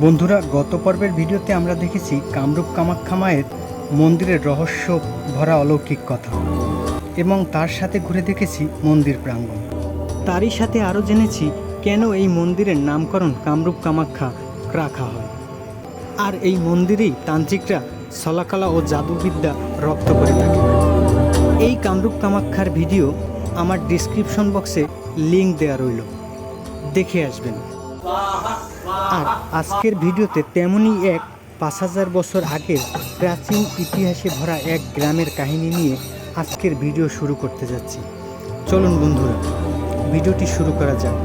বন্ধুরা, গত পর্বের ভিডিওতে আমরা দেখেছি কামরূপ কামাখ্যা মায়ের মন্দিরের রহস্য ভরা অলৌকিক কথা এবং তার সাথে ঘুরে দেখেছি মন্দির প্রাঙ্গণ। তারই সাথে আরও জেনেছি কেন এই মন্দিরের নামকরণ কামরূপ কামাখ্যা রাখা হয়। আর এই মন্দিরেই তান্ত্রিকরা সলাকলা ও জাদুবিদ্যা রপ্ত করে থাকে। এই কামরূপ কামাখ্যার ভিডিও আমার ডিসক্রিপশন বক্সে লিঙ্ক দেওয়া রইল। দেখে আসবেন। আর আজকের ভিডিওতে তেমনই এক পাঁচ হাজার বছর আগের প্রাচীন ইতিহাসে ভরা এক গ্রামের কাহিনী নিয়ে আজকের ভিডিও শুরু করতে যাচ্ছি। চলুন বন্ধুরা, ভিডিওটি শুরু করা যাক।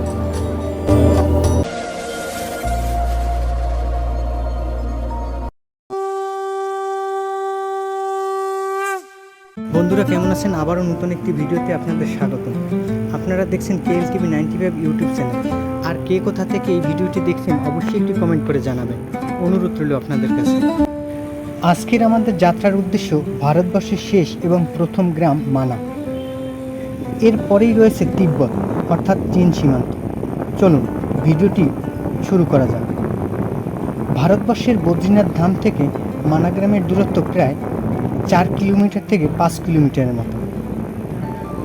বন্ধুরা, কেমন আছেন? আবারও নতুন একটি ভিডিওতে আপনাদের স্বাগত আপনারা দেখছেন K L TV ninety five YouTube channel. আর কে কোথা থেকে এই ভিডিওটি দেখছেন অবশ্যই একটি কমেন্ট করে জানাবেন। অনুরোধ রইল আপনাদের কাছে। আজকের আমাদের যাত্রার উদ্দেশ্য ভারতবর্ষের শেষ এবং প্রথম গ্রাম মানা এরপরেই রয়েছে তিব্বত, অর্থাৎ চীন সীমান্ত। চলুন, ভিডিওটি শুরু করা যাক। ভারতবর্ষের বদ্রীনাথ ধাম থেকে মানা গ্রামের দূরত্ব প্রায় চার কিলোমিটার থেকে পাঁচ কিলোমিটারের মতো।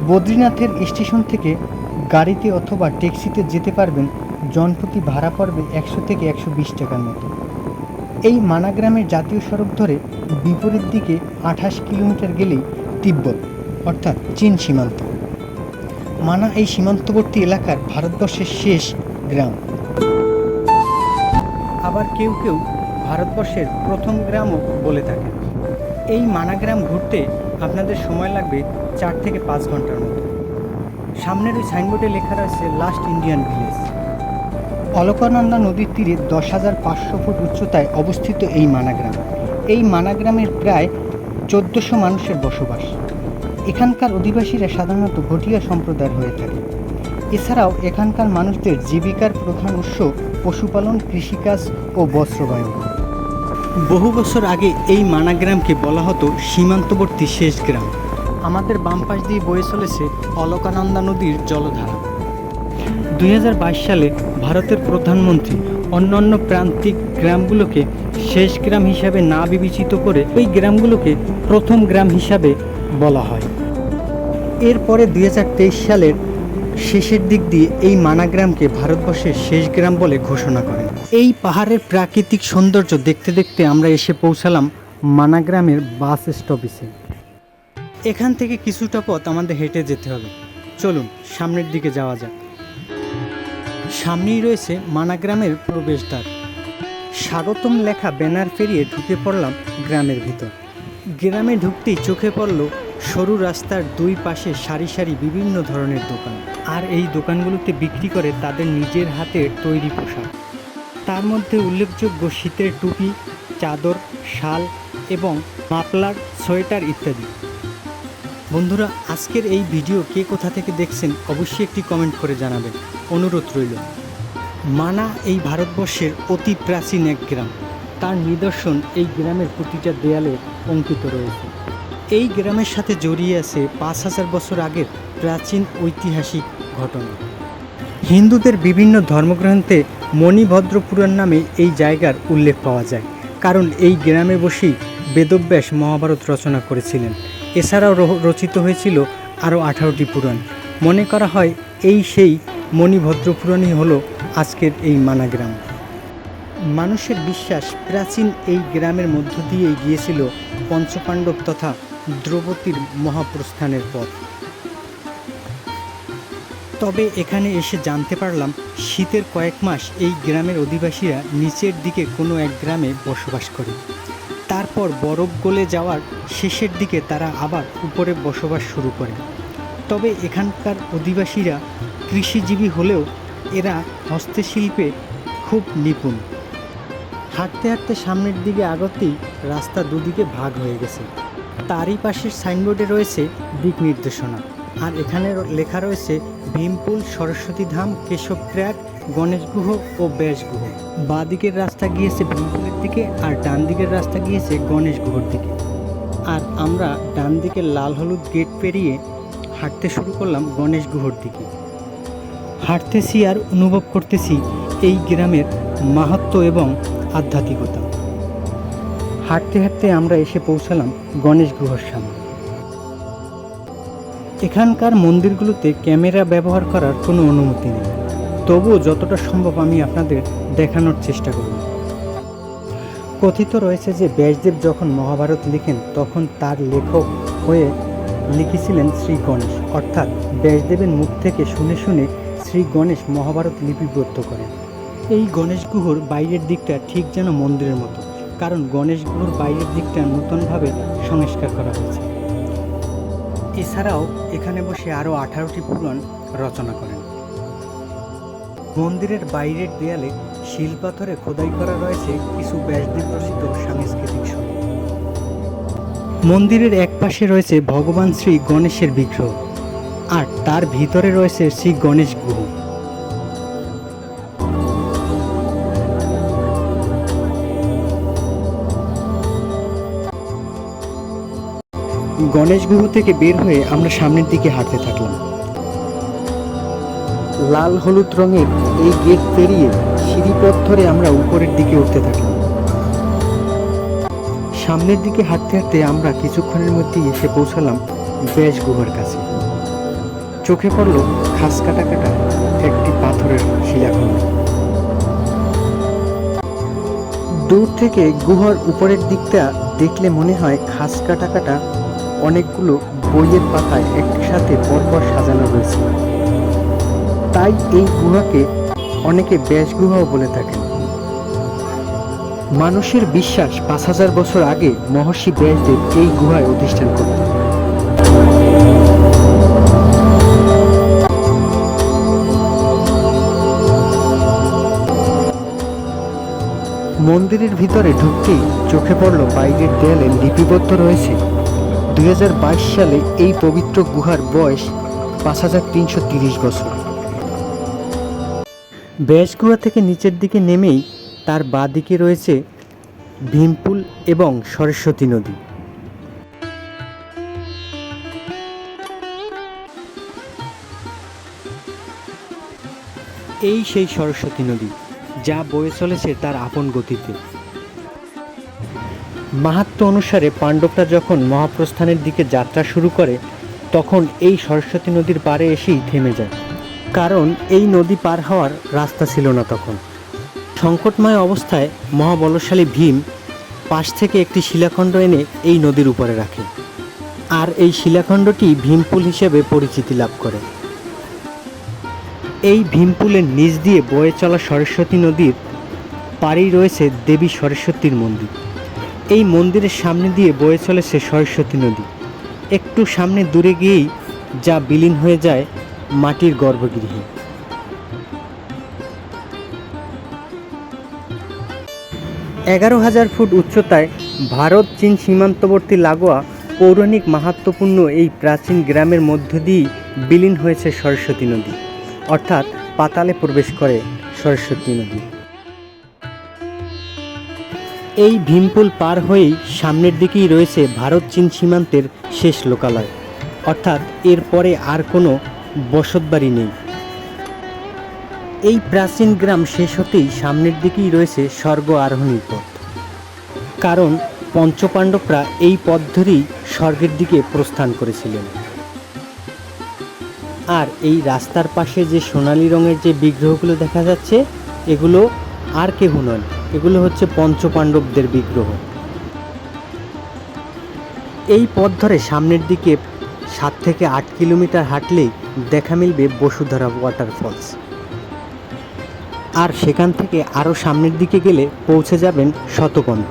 বদ্রীনাথের স্টেশন থেকে গাড়িতে অথবা ট্যাক্সিতে যেতে পারবেন জনপ্রতি ভাড়া পড়বে একশো থেকে একশো বিশ টাকার মতো। এই মানাগ্রামের জাতীয় সড়ক ধরে বিপরীত দিকে আঠাশ কিলোমিটার গেলেই তিব্বত, অর্থাৎ চীন সীমান্ত। মানা এই সীমান্তবর্তী এলাকার ভারতবর্ষের শেষ গ্রাম। আবার কেউ কেউ ভারতবর্ষের প্রথম গ্রামও বলে থাকে এই মানাগ্রাম ঘুরতে আপনাদের সময় লাগবে চার থেকে পাঁচ ঘণ্টার মতো। সামনের ওই সাইনবোর্ডে লেখা রয়েছে লাস্ট ইন্ডিয়ান ভিলেজ অলকানন্দা নদীর তীরে দশ হাজার পাঁচশো ফুট উচ্চতায় অবস্থিত এই মানাগ্রাম। এই মানাগ্রামের প্রায় চোদ্দোশো মানুষের বসবাস। এখানকার অধিবাসীরা সাধারণত ভটিয়া সম্প্রদায়ের হয়ে থাকে। এছাড়াও এখানকার মানুষদের জীবিকার প্রধান উৎস পশুপালন, কৃষিকাজ ও বস্ত্রবায়ন। বহু বছর আগে এই মানাগ্রামকে বলা হতো সীমান্তবর্তী শেষ গ্রাম। আমাদের বাম পাশ দিয়ে বয়ে চলেছে অলকানন্দা নদীর জলধারা। দুই হাজার বাইশ সালে ভারতের প্রধানমন্ত্রী অন্যান্য প্রান্তিক গ্রামগুলোকে শেষ গ্রাম হিসাবে না বিবেচিত করে ওই গ্রামগুলোকে প্রথম গ্রাম হিসাবে বলা হয়। এরপরে দুই হাজার তেইশ সালের শেষের দিক দিয়ে এই মানাগ্রামকে ভারতবর্ষের শেষ গ্রাম বলে ঘোষণা করেন। এই পাহাড়ের প্রাকৃতিক সৌন্দর্য দেখতে দেখতে আমরা এসে পৌঁছালাম মানাগ্রামের বাস স্টপেজে এখান থেকে কিছুটা পথ আমাদের হেঁটে যেতে হবে। চলুন, সামনের দিকে যাওয়া যাক। সামনেই রয়েছে মানাগ্রামের প্রবেশদ্বার। স্বাগতম লেখা ব্যানার পেরিয়ে ঢুকে পড়লাম গ্রামের ভিতর। গ্রামে ঢুকতেই চোখে পড়ল সরু রাস্তার দুই পাশে সারি সারি বিভিন্ন ধরনের দোকান। আর এই দোকানগুলোতে বিক্রি করে তাদের নিজের হাতের তৈরি পোশাক। তার মধ্যে উল্লেখযোগ্য শীতের টুপি, চাদর, শাল এবং মাপলার সোয়েটার ইত্যাদি। বন্ধুরা, আজকের এই ভিডিও কে কোথা থেকে দেখছেন অবশ্যই একটি কমেন্ট করে জানাবেন। অনুরোধ রইল। মানা এই ভারতবর্ষের অতি প্রাচীন এক গ্রাম। তার নিদর্শন এই গ্রামের প্রতিটা দেয়ালে অঙ্কিত রয়েছে। এই গ্রামের সাথে জড়িয়ে আছে পাঁচ হাজার বছর আগের প্রাচীন ঐতিহাসিক ঘটনা। হিন্দুদের বিভিন্ন ধর্মগ্রন্থে মণিভদ্র পুরাণ নামে এই জায়গার উল্লেখ পাওয়া যায়। কারণ এই গ্রামে বসেই বেদব্যাস মহাভারত রচনা করেছিলেন। এছাড়াও রচিত হয়েছিল আরও আঠারোটি পুরাণ। মনে করা হয় এই সেই মণিভদ্র পুরাণই হলো আজকের এই মানাগ্রাম। মানুষের বিশ্বাস প্রাচীন এই গ্রামের মধ্য দিয়েই গিয়েছিল পঞ্চপাণ্ডব তথা দ্রৌপদীর মহাপ্রস্থানের পথ। তবে এখানে এসে জানতে পারলাম, শীতের কয়েক মাস এই গ্রামের অধিবাসীরা নিচের দিকে কোনো এক গ্রামে বসবাস করে। তারপর বরফ গলে যাওয়ার শেষের দিকে তারা আবার উপরে বসবাস শুরু করে। তবে এখানকার অধিবাসীরা কৃষিজীবী হলেও এরা হস্তশিল্পে খুব নিপুণ। হাঁটতে হাঁটতে সামনের দিকে আগতেই রাস্তা দুদিকে ভাগ হয়ে গেছে। তারই পাশের সাইনবোর্ডে রয়েছে দিক নির্দেশনা। আর এখানে লেখা রয়েছে, ভীমপুল, সরস্বতী ধাম, কেশব ট্র্যাক গণেশ গুহ ও ব্যাস গুহ। বাঁ দিকের রাস্তা গিয়েছে ভীমপুলের দিকে আর ডান দিকের রাস্তা গিয়েছে গণেশ গুহর দিকে। আর আমরা ডান দিকের লাল হলুদ গেট পেরিয়ে হাঁটতে শুরু করলাম গণেশ গুহর দিকে। হাঁটতেছি আর অনুভব করতেছি এই গ্রামের মাহাত্ম্য এবং আধ্যাত্মিকতা। হাঁটতে হাঁটতে আমরা এসে পৌঁছালাম গণেশ গুহর সামনে। এখানকার মন্দিরগুলোতে ক্যামেরা ব্যবহার করার কোনো অনুমতি নেই। তবুও যতটা সম্ভব আমি আপনাদের দেখানোর চেষ্টা করব। কথিত রয়েছে যে ব্যাসদেব যখন মহাভারত লিখেন, তখন তার লেখক হয়ে লিখেছিলেন শ্রী গণেশ। অর্থাৎ ব্যাসদেবের মুখ থেকে শুনে শুনে শ্রী গণেশ মহাভারত লিপিবদ্ধ করেন। এই গণেশ গুহর বাইরের দিকটা ঠিক যেন মন্দিরের মতো, কারণ গণেশ গুহর বাইরের দিকটা নতুনভাবে সংস্কার করা হয়েছে। এছাড়াও এখানে বসে আরও আঠারোটি পুরাণ রচনা করেন। মন্দিরের বাইরের দেয়ালে শিলপাথরে খোদাই করা রয়েছে কিছু ব্যাসদেব রচিত সাংস্কৃতিক সড়ক মন্দিরের এক পাশে রয়েছে ভগবান শ্রী গণেশের বিগ্রহ, আর তার ভিতরে রয়েছে শ্রী গণেশ গুহ। গণেশ গুহ থেকে বের হয়ে আমরা সামনের দিকে হাঁটতে থাকলাম। লাল হলুদ রঙের এই গেট পেরিয়ে সিঁড়িপথ ধরে আমরা উপরের দিকে উঠতে থাকলাম। সামনের দিকে হাঁটতে হাঁটতে আমরা কিছুক্ষণের মধ্যেই এসে পৌঁছালাম ব্যাস গুহার কাছে। চোখে পড়ল খাস কাটা কাটা একটি পাথরের শিলাখণ্ড। দূর থেকে গুহার উপরের দিকটা দেখলে মনে হয় খাস কাটা কাটা অনেকগুলো বইয়ের পাতায় একসাথে পরপর সাজানো রয়েছে তাই এই গুহাকে অনেকে ব্যাস গুহাও বলে থাকেন। মানুষের বিশ্বাস পাঁচ হাজার বছর আগে মহর্ষি ব্যাসদেব এই গুহায় অধিষ্ঠান করতেন। মন্দিরের ভিতরে ঢুকতেই চোখে পড়ল বাইরের দেয়ালে লিপিবদ্ধ রয়েছে দুই হাজার বাইশ সালে এই পবিত্র গুহার বয়স পাঁচ হাজার তিনশো তিরিশ বছর। ব্যাসগুহা থেকে নিচের দিকে নেমেই তার বাঁদিকে রয়েছে ভীমপুল এবং সরস্বতী নদী। এই সেই সরস্বতী নদী, যা বয়ে চলেছে তার আপন গতিতে। মাহাত্ম অনুসারে পাণ্ডবরা যখন মহাপ্রস্থানের দিকে যাত্রা শুরু করে, তখন এই সরস্বতী নদীর পারে এসেই থেমে যায়। কারণ এই নদী পার হওয়ার রাস্তা ছিল না তখন। সংকটময় অবস্থায় মহাবলশালী ভীম পাশ থেকে একটি শিলাখণ্ড এনে এই নদীর উপরে রাখে। আর এই শিলাখণ্ডটি ভীমপুল হিসেবে পরিচিতি লাভ করে। এই ভীমপুলের নিচ দিয়ে বয়ে চলা সরস্বতী নদীর পাড়েই রয়েছে দেবী সরস্বতীর মন্দির। এই মন্দিরের সামনে দিয়ে বয়ে চলেছে সরস্বতী নদী। একটু সামনে দূরে গিয়েই যা বিলীন হয়ে যায় মাটির গর্ভগৃহে। এগারো হাজার ফুট উচ্চতায় ভারত, চীন সীমান্তবর্তী লাগোয়া পৌরাণিক মাহাত্মপূর্ণ এই প্রাচীন গ্রামের মধ্য দিয়েই বিলীন হয়েছে সরস্বতী নদী। অর্থাৎ পাতালে প্রবেশ করে সরস্বতী নদী। এই ভীমপুল পার হয়েই সামনের দিকেই রয়েছে ভারত চীন সীমান্তের শেষ লোকালয়। অর্থাৎ এরপরে আর কোনো বসতবাড়ি নেই। এই প্রাচীন গ্রাম শেষ হতেই সামনের দিকেই রয়েছে স্বর্গ আরোহণীর পথ। কারণ পঞ্চপাণ্ডবরা এই পথ ধরেই স্বর্গের দিকে প্রস্থান করেছিলেন। আর এই রাস্তার পাশে যে সোনালী রঙের যে বিগ্রহগুলো দেখা যাচ্ছে, এগুলো আর কেহ নয়। এগুলো হচ্ছে পঞ্চপাণ্ডবদের বিগ্রহ। এই পথ ধরে সামনের দিকে সাত থেকে আট কিলোমিটার হাঁটলেই দেখা মিলবে বসুধারা ওয়াটারফলস আর সেখান থেকে আরও সামনের দিকে গেলে পৌঁছে যাবেন শতপন্থ।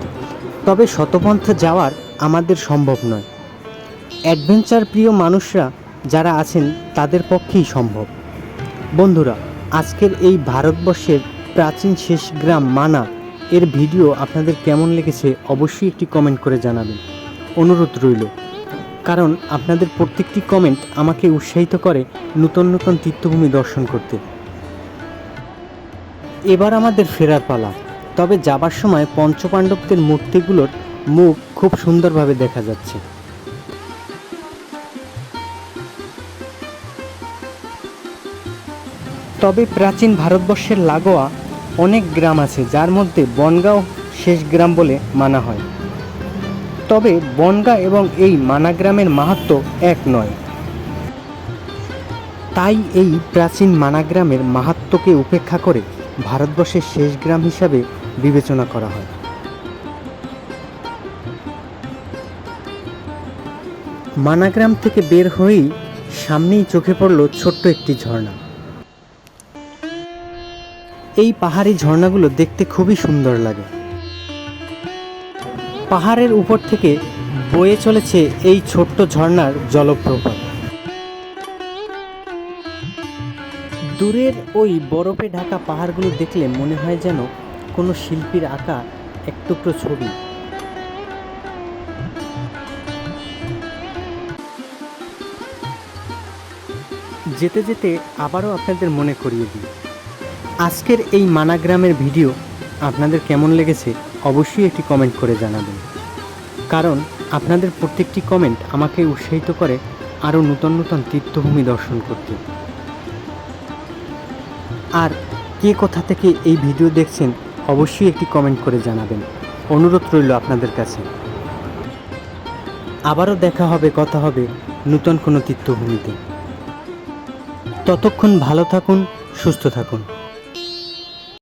তবে শতপন্থ যাওয়ার আমাদের সম্ভব নয়। অ্যাডভেঞ্চার প্রিয় মানুষরা যারা আছেন, তাদের পক্ষেই সম্ভব। বন্ধুরা, আজকের এই ভারতবর্ষের প্রাচীন শেষ গ্রাম মানা এর ভিডিও আপনাদের কেমন লেগেছে অবশ্যই একটি কমেন্ট করে জানাবেন। অনুরোধ রইল। কারণ আপনাদের প্রত্যেকটি কমেন্ট আমাকে উৎসাহিত করে নতুন নতুন তীর্থভূমি দর্শন করতে। এবার আমাদের ফেরার পালা। তবে যাবার সময় পঞ্চপাণ্ডবদের মূর্তিগুলোর মুখ খুব সুন্দরভাবে দেখা যাচ্ছে। তবে প্রাচীন ভারতবর্ষের লাগোয়া অনেক গ্রাম আছে যার মধ্যে বনগাঁও শেষ গ্রাম বলে মানা হয়। তবে বনগাঁ এবং এই মানা গ্রামের মাহাত্ম্য এক নয়। তাই এই প্রাচীন মানা গ্রামের মাহাত্ম্যকে উপেক্ষা করে ভারতবর্ষের শেষ গ্রাম হিসাবে বিবেচনা করা হয়। মানাগ্রাম থেকে বের হয়েই সামনেই চোখে পড়ল ছোট্ট একটি ঝর্ণা। এই পাহাড়ি ঝর্ণাগুলো দেখতে খুবই সুন্দর লাগে। পাহাড়ের উপর থেকে বয়ে চলেছে এই ছোট্ট ঝর্ণার জলপ্রপাত। দূরের ওই বরফে ঢাকা পাহাড়গুলো দেখলে মনে হয় যেন কোনো শিল্পীর আঁকা এক টুকরো ছবি। যেতে যেতে আবারও আপনাদের মনে করিয়ে দিই আজকের এই মানাগ্রামের ভিডিও আপনাদের কেমন লেগেছে অবশ্যই একটি কমেন্ট করে জানাবেন। কারণ আপনাদের প্রত্যেকটি কমেন্ট আমাকে উৎসাহিত করে আরও নূতন নূতন তীর্থভূমি দর্শন করতে। আর কে কোথা থেকে এই ভিডিও দেখছেন অবশ্যই একটি কমেন্ট করে জানাবেন। অনুরোধ রইল আপনাদের কাছে। আবারও দেখা হবে, কথা হবে নূতন কোনো তীর্থভূমিতে। ততক্ষণ ভালো থাকুন, সুস্থ থাকুন।